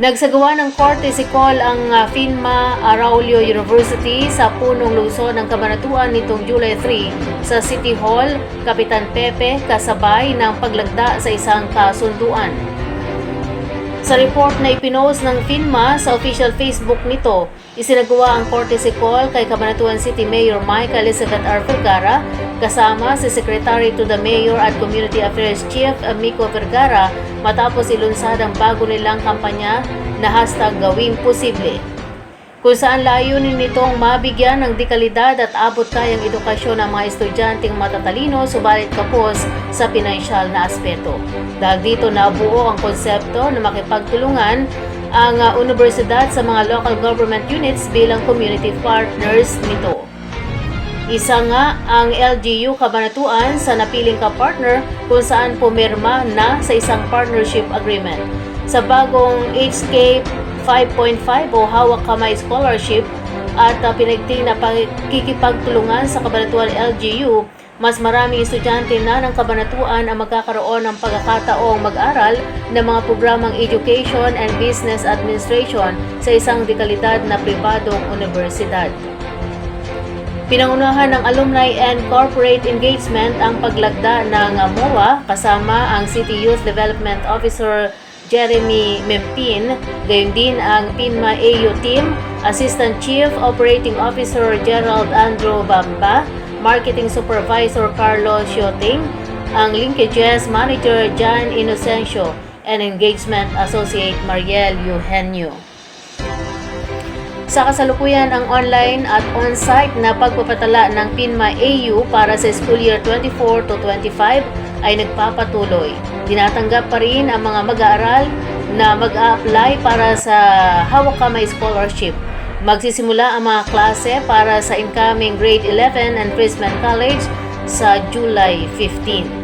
Nagsagawa ng korte si Col ang ah, Finma Araulio University sa punong lungsod ng Kabanatuan nitong July 3 sa City Hall, Kapitan Pepe kasabay ng paglagda sa isang kasunduan. Sa report na ipinost ng FINMA sa official Facebook nito, isinagawa ang courtesy call kay Cabanatuan City Mayor Mike Elizabeth R. Vergara kasama si Secretary to the Mayor at Community Affairs Chief Amico Vergara matapos ilunsad ang bago nilang kampanya na hashtag Gawing Posible kung saan layunin nitong mabigyan ng dekalidad at abot kayang edukasyon ng mga estudyanteng matatalino subalit kapos sa pinansyal na aspeto. Dahil dito nabuo ang konsepto na makipagtulungan ang uh, universidad sa mga local government units bilang community partners nito. Isa nga ang LGU Kabanatuan sa napiling ka-partner kung saan pumirma na sa isang partnership agreement. Sa bagong HK 5.5 o Hawak Kamay Scholarship at uh, pinagting na pakikipagtulungan sa Kabanatuan LGU, mas maraming estudyante na ng Kabanatuan ang magkakaroon ng pagkakataong mag-aral ng mga programang Education and Business Administration sa isang dekalidad na pribadong universidad. Pinangunahan ng Alumni and Corporate Engagement ang paglagda ng uh, MOA kasama ang City Youth Development Officer Jeremy Mempin, gayon din ang PINMA AU Team, Assistant Chief Operating Officer Gerald Andrew Bamba, Marketing Supervisor Carlos Shoting, ang Linkages Manager John Inocencio, and Engagement Associate Mariel Eugenio. Sa kasalukuyan ang online at on-site na pagpapatala ng PINMA AU para sa school year 24 to 25 ay nagpapatuloy. Tinatanggap pa rin ang mga mag-aaral na mag-a-apply para sa Hawak Kamay Scholarship. Magsisimula ang mga klase para sa incoming grade 11 and freshman college sa July 15.